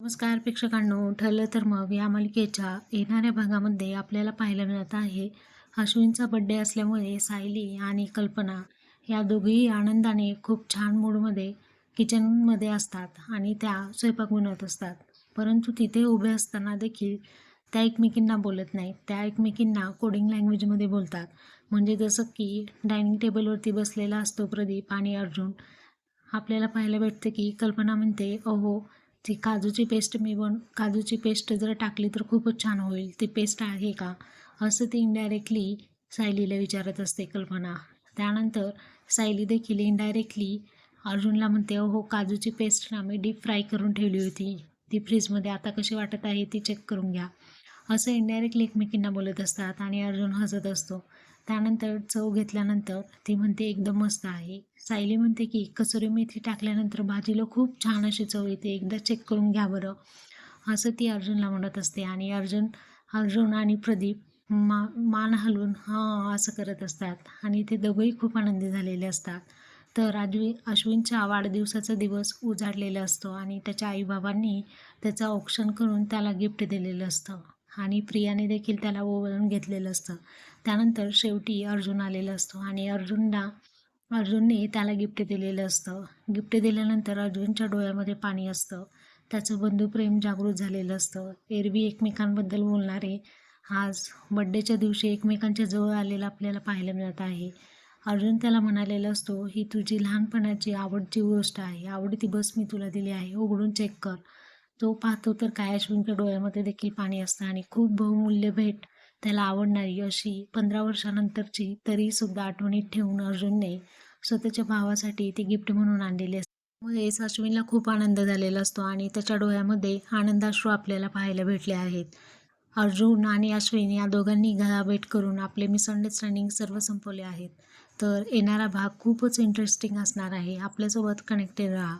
नमस्कार प्रेक्षकांनो ठरलं तर मग या मालिकेच्या येणाऱ्या भागामध्ये आपल्याला पाहायला मिळत आहे अश्विनचा बड्डे असल्यामुळे सायली आणि कल्पना या दोघीही आनंदाने खूप छान मूडमध्ये किचनमध्ये असतात आणि त्या स्वयंपाक बनवत असतात. परंतु तिथे उभे असताना देखील त्या एकमेकींना बोलत नाहीत. त्या एकमेकींना कोडिंग लँग्वेजमध्ये बोलतात. म्हणजे जसं की डायनिंग टेबलवरती बसलेला असतो प्रदीप आणि अर्जुन. आपल्याला पाहायला भेटतं की कल्पना म्हणते अहो ती काजूची पेस्ट मी बन काजूची पेस्ट जर टाकली तर खूपच छान होईल. ती पेस्ट आहे का? असं ती इनडायरेक्टली सायलीला विचारत असते कल्पना. त्यानंतर सायली देखील इनडायरेक्टली अर्जुनला म्हणते अहो काजूची पेस्ट ना मी डीप फ्राय करून ठेवली होती. ती फ्रीजमध्ये आता कशी वाटत आहे ती चेक करून घ्या. असं इनडायरेक्टली एकमेकींना बोलत असतात आणि अर्जुन हसत असतो. त्यानंतर चव घेतल्यानंतर ती म्हणते एकदम मस्त आहे. सायली म्हणते की कसुरी मेथी टाकल्यानंतर भाजीला खूप छान अशी चव येते. एकदा चेक करून घ्या बरं. असं ती अर्जुनला म्हणत असते आणि अर्जुन अर्जुन आणि प्रदीप मा मान हलवून हां असं करत असतात. आणि ते दोघंही खूप आनंदी झालेले असतात. तर आजवी अश्विनच्या वाढदिवसाचा दिवस उजाडलेला असतो आणि त्याच्या आईबाबांनी त्याचं औक्षण करून त्याला गिफ्ट दिलेलं असतं. आणि प्रियाने देखील त्याला ओवळून घेतलेलं असतं. त्यानंतर शेवटी अर्जुन आलेला असतो आणि अर्जुनला अर्जुनने त्याला गिफ्ट दिलेलं असतं. गिफ्ट दिल्यानंतर अर्जुनच्या डोळ्यामध्ये पाणी असतं. त्याचं बंधुप्रेम जागृत झालेलं असतं. एरवी एकमेकांबद्दल बोलणारे आज बड्डेच्या दिवशी एकमेकांच्या जवळ आलेलं आपल्याला पाहायला मिळत आहे. अर्जुन त्याला म्हणालेला असतो ही तुझी लहानपणाची आवडची गोष्ट आहे. आवडती बस मी तुला दिली आहे. उघडून चेक कर. तो पाहतो तर काय अश्विनच्या डोळ्यामध्ये देखील पाणी असतं आणि खूप बहुमूल्य भेट त्याला आवडणारी अशी पंधरा वर्षानंतरची तरीसुद्धा आठवणीत ठेवून अर्जुनने स्वतःच्या भावासाठी ती गिफ्ट म्हणून आणलेली असते. त्यामुळेच अश्विनला खूप आनंद झालेला असतो आणि त्याच्या डोळ्यामध्ये आनंदाश्रू आपल्याला पाहायला भेटले आहेत. अर्जुन आणि अश्विन या दोघांनी गळाभेट करून आपले मिसअंडरस्टँडिंग सर्व संपवले आहेत. तर येणारा भाग खूपच इंटरेस्टिंग असणार आहे. आपल्यासोबत कनेक्टेड राहा.